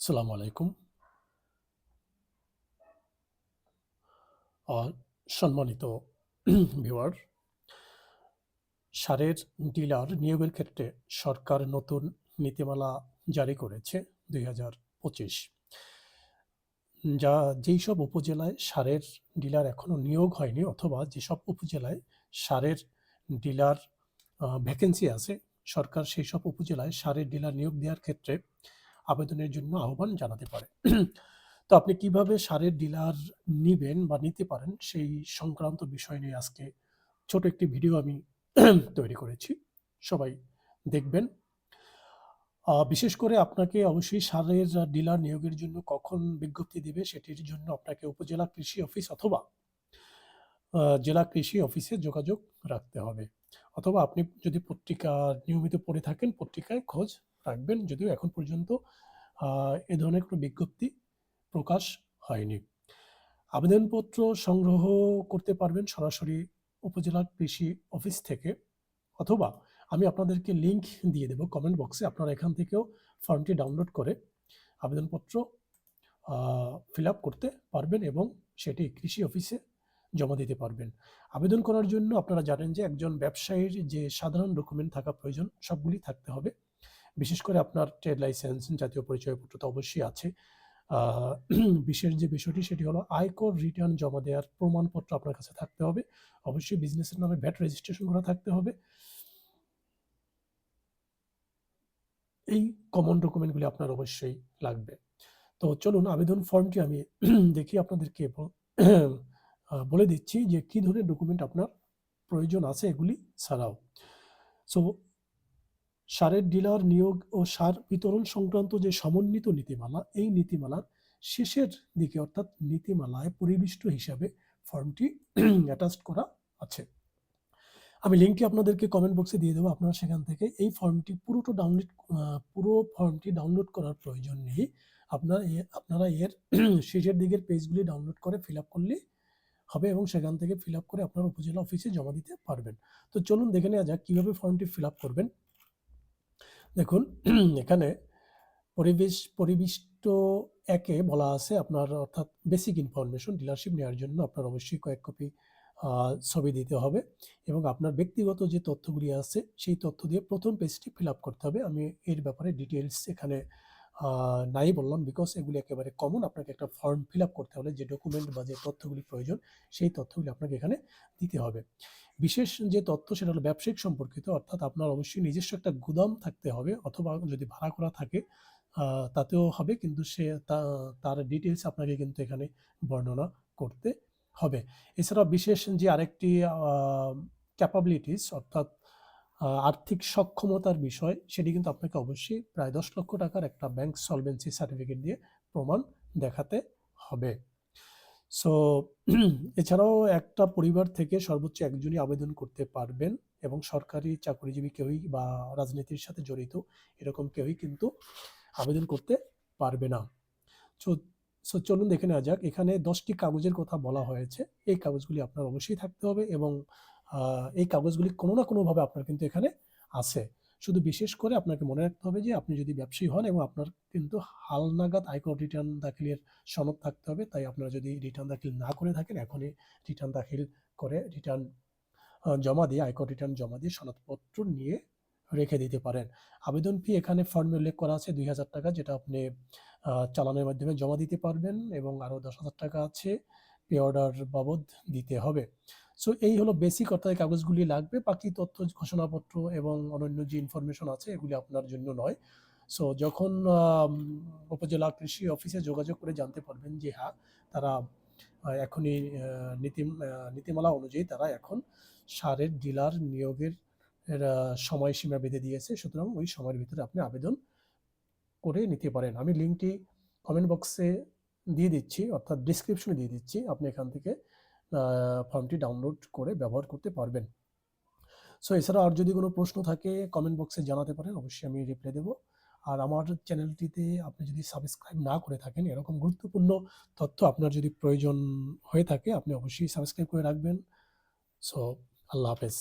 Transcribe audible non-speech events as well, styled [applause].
আসসালামু আলাইকুম। সম্মানিত ভিউয়ার, সারের ডিলার নিয়োগের ক্ষেত্রে সরকার নতুন নীতিমালা জারি করেছে দুই হাজার পঁচিশ। যা যেই সব উপজেলায় সারের ডিলার এখনও নিয়োগ হয়নি অথবা যেসব উপজেলায় সারের ডিলার ভ্যাকেন্সি আছে, সরকার সেই সব উপজেলায় সারের ডিলার নিয়োগ দেওয়ার ক্ষেত্রে আবেদনের জন্য আহ্বান জানাতে পারে। তো আপনি কীভাবে সারের ডিলার নিবেন বা নিতে পারেন সেই সংক্রান্ত বিষয় নিয়ে আজকে ছোট একটি ভিডিও আমি তৈরি করেছি। সবাই দেখবেন। বিশেষ করে আপনাকে অবশ্যই সারের ডিলার নিয়োগের জন্য কখন বিজ্ঞপ্তি দেবে সেটির জন্য আপনাকে উপজেলা কৃষি অফিস অথবা জেলা কৃষি অফিসে যোগাযোগ রাখতে হবে। অথবা আপনি যদি পত্রিকা নিয়মিত পড়ে থাকেন, পত্রিকায় খোঁজ রাখবেন যদিও এখন পর্যন্ত এ ধরনের কোনো বিজ্ঞপ্তি প্রকাশ হয়নি। আবেদনপত্র সংগ্রহ করতে পারবেন সরাসরি উপজেলা কৃষি অফিস থেকে, অথবা আমি আপনাদেরকে লিংক দিয়ে দেবো কমেন্ট বক্সে আপনারা এখান থেকেও ফর্মটি ডাউনলোড করে আবেদনপত্র ফিল আপ করতে পারবেন এবং সেটি কৃষি অফিসে জমা দিতে পারবেন। আবেদন করার জন্য আপনারা জানেন যে একজন ব্যবসায়ীর যে সাধারণ ডকুমেন্ট থাকা প্রয়োজন, সবগুলি থাকতে হবে। বিশেষ করে আপনার ট্রেড লাইসেন্স জাতীয় পরিচয়পত্র তো অবশ্যই আছে। বিশেষ যে বিষয়টি সেটি হলো আয়কর রিটার্ন জমা দেওয়ার প্রমাণপত্র আপনার কাছে থাকতে হবে। অবশ্যই বিজনেসের নামে ভ্যাট রেজিস্ট্রেশন করা থাকতে হবে। এই কমন ডকুমেন্টগুলি আপনার অবশ্যই লাগবে। তো চলুন আবেদন ফর্মটি আমি [clears throat] দেখি আপনাদেরকে বলে দিচ্ছি যে কী ধরনের ডকুমেন্ট আপনার প্রয়োজন আছে এগুলি ছাড়াও। সো সারের ডিলার নিয়োগ ও সার বিতরণ সংক্রান্ত যে সমন্বিত নীতিমালা, এই নীতিমালার শেষের দিকে, অর্থাৎ নীতিমালায় পরিবিষ্ট হিসাবে ফর্মটি [clears throat] অ্যাটাচ করা আছে। আমি লিঙ্কটি আপনাদেরকে কমেন্ট বক্সে দিয়ে দেবো, আপনারা সেখান থেকে এই ফর্মটি পুরোটা ডাউনলোড পুরো ফর্মটি ডাউনলোড করার প্রয়োজন নেই। আপনার আপনারা এর [clears throat] শেষের দিকের পেজগুলি ডাউনলোড করে ফিল আপ করলে হবে এবং সেখান থেকে ফিল আপ করে আপনার উপজেলা অফিসে জমা দিতে পারবেন। তো চলুন দেখে নেওয়া যাক কীভাবে ফর্মটি ফিল আপ করবেন। দেখুন, [clears throat] এখানে পরিবেশ, পরিবিষ্ট একে বলা আছে আপনার অর্থাৎ বেসিক ইনফরমেশন ডিলারশিপ নেওয়ার জন্য আপনার অবশ্যই কয়েক কপি ছবি দিতে হবে এবং আপনার ব্যক্তিগত যে তথ্যগুলি আছে, সেই তথ্য দিয়ে প্রথম পেজটি ফিল আপ করতে হবে। আমি এর ব্যাপারে ডিটেলস এখানে নাই বললাম বিকজ এগুলি একেবারে কমন আপনাকে একটা ফর্ম ফিল আপ করতে হলে যে ডকুমেন্ট বা যে তথ্যগুলি প্রয়োজন, সেই তথ্যগুলি আপনাকে এখানে দিতে হবে। বিশেষ যে তথ্য সেটা হলো ব্যবসায়িক সম্পর্কিত, অর্থাৎ আপনার অবশ্যই নিজস্ব একটা গুদাম থাকতে হবে, অথবা যদি ভাড়া করা থাকে তাতেও হবে, কিন্তু সে তার ডিটেলস আপনাকে কিন্তু এখানে বর্ণনা করতে হবে। এছাড়া বিশেষ যে আরেকটি ক্যাপাবিলিটিস অর্থাৎ আর্থিক সক্ষমতার বিষয়, সেটি কিন্তু আপনাকে অবশ্যই প্রায় দশ লক্ষ টাকার একটা ব্যাংক সলভেন্সি সার্টিফিকেট দিয়ে প্রমাণ দেখাতে হবে। সো [clears throat] এছাড়াও একটা পরিবার থেকে সর্বোচ্চ একজনই আবেদন করতে পারবেন এবং সরকারি চাকরিজীবী কেউই বা রাজনীতির সাথে জড়িত এরকম কেউই কিন্তু আবেদন করতে পারবে না। সো চলুন দেখে নেওয়া যাক, এখানে দশটি কাগজের কথা বলা হয়েছে। এই কাগজগুলি আপনার অবশ্যই থাকতে হবে এবং এই কাগজগুলি কোনো না কোনোভাবে আপনার কিন্তু এখানে আছে। শুধু বিশেষ করে আপনাকে মনে রাখতে হবে যে, আপনি যদি ব্যবসায়ী হন এবং আপনার কিন্তু হালনাগাদ আয়কর রিটার্ন দাখিলের সনদ থাকতে হবে, তাই আপনারা যদি রিটার্ন দাখিল না করে থাকেন, এখনই রিটার্ন দাখিল করে রিটার্ন জমা দিয়ে, আয়কর রিটার্ন জমা দিয়ে সনদপত্র নিয়ে রেখে দিতে পারেন। আবেদন ফি এখানে ফর্মে উল্লেখ করা আছে, দুই হাজার টাকা, যেটা আপনি চালানের মাধ্যমে জমা দিতে পারবেন এবং আরও দশ হাজার টাকা আছে। পে অর্ডার বাবদ দিতে হবে। সো এই হলো বেসিক অর্থাৎ কাগজগুলি লাগবে। বাকি তথ্য, ঘোষণাপত্র এবং অন্যান্য যে ইনফরমেশন আছে, এগুলি আপনার জন্য নয়। সো যখন উপজেলা কৃষি অফিসে যোগাযোগ করে জানতে পারবেন যে হ্যাঁ তারা এখনই নীতি নীতিমালা অনুযায়ী তারা এখন সারের ডিলার নিয়োগের সময়সীমা বেঁধে দিয়েছে। সুতরাং ওই সময়ের ভিতরে আপনি আবেদন করে নিতে পারেন। আমি লিঙ্কটি কমেন্ট বক্সে দিয়ে দিচ্ছি, অর্থাৎ ডিসক্রিপশনে দিয়ে দিচ্ছি। আপনি এখান থেকে ফর্মটি ডাউনলোড করে ব্যবহার করতে পারবেন। সো এছাড়া আর যদি কোনো প্রশ্ন থাকে কমেন্ট বক্সে জানাতে পারেন, অবশ্যই আমি রিপ্লাই দেবো। আর আমার চ্যানেলটিতে আপনি যদি সাবস্ক্রাইব না করে থাকেন, এরকম গুরুত্বপূর্ণ তথ্য আপনার যদি প্রয়োজন হয়ে থাকে, আপনি অবশ্যই সাবস্ক্রাইব করে রাখবেন। সো আল্লাহ হাফেজ।